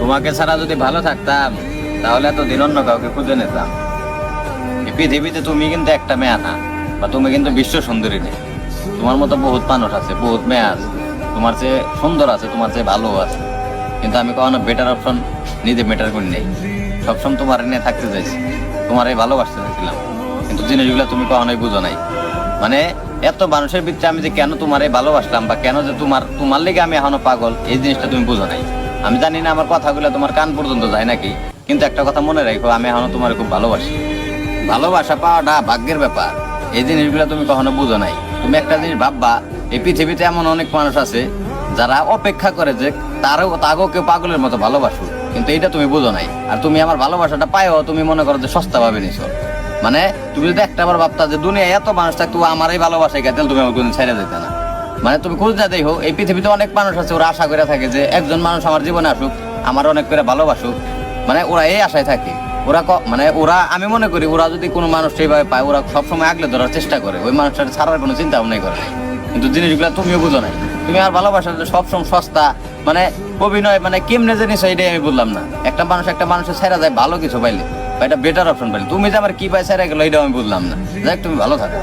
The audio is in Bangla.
তোমাকে ছাড়া যদি ভালো থাকতাম, তাহলে এত দিন অন্য কাউকে খুঁজে নিতাম। এই পৃথিবীতে তুমি কিন্তু একটা মেয়া না, বা তুমি কিন্তু বিশ্ব সুন্দরী নেই তোমার মতো বহুত মানুষ আছে, বহুত মেয়া আছে। তোমার চেয়ে সুন্দর আছে, তোমার চেয়ে ভালো আছে। কিন্তু আমি কখনো বেটার অপশন নিজে বেটার করি নেই। সবসময় তোমার নিয়ে থাকতে চাইছি তোমার এই ভালোবাসতে চাইছিলাম। কিন্তু জিনিসগুলো তুমি কখনোই বুঝো নাই। মানে এত মানুষের ভিতরে আমি যে কেন তোমার এই ভালোবাসলাম, বা কেন যে তোমার তোমার লেগে আমি এখনও পাগল, এই জিনিসটা তুমি বুঝো নাই। আমি জানি না আমার কথাগুলো তোমার কান পর্যন্ত যায় নাকি, কিন্তু একটা কথা মনে রাখো, আমি এখনও তোমার খুব ভালোবাসি। ভালোবাসা পাওয়াটা ভাগ্যের ব্যাপার, এই জিনিসগুলো তুমি কখনো বুঝো নাই। তুমি একটা জিনিস ভাববা, এই পৃথিবীতে এমন অনেক মানুষ আছে, যারা অপেক্ষা করে যে তারও তাকেও কেউ পাগলের মতো ভালোবাসো কিন্তু এটা তুমি বুঝো নাই। আর তুমি আমার ভালোবাসাটা পাইও তুমি মনে করো যে সস্তা ভাবে নিছো। মানে তুমি যদি একটা বার ভাবতা যে দুনিয়া এত মানুষ থাকতো আমার এই ভালোবাসায় গেছে তুমি আমার কোনদিন ছেড়ে যেতে না। মানে তুমি খুঁজতে দেখো এই পৃথিবীতে অনেক মানুষ আছে, ওরা আশা করে থাকে যে একজন মানুষ আমার জীবনে আসুক, আমার অনেক করে ভালোবাসুক। মানে ওরা এই আশায় থাকে। ওরা মানে ওরা, আমি মনে করি ওরা যদি কোনো মানুষ সেইভাবে পায়, ওরা সবসময় আগলে ধরার চেষ্টা করে। ওই মানুষটা ছাড়ার কোনো চিন্তা ভাবনাই করে কিন্তু জিনিসগুলো তুমিও বুঝো নাই। তুমি আর ভালোবাসা সবসময় সস্তা মানে অভিনয় মানে কেমনে জানিস এটাই আমি বললাম না। একটা মানুষ একটা মানুষের ছেড়া যায় ভালো কিছু পাইলে, বা এটা বেটার অপশন পাইলে। তুমি যে আমার কি পাই ছেড়ে গেলো এটা আমি বললাম না। যাক তুমি ভালো থাকো।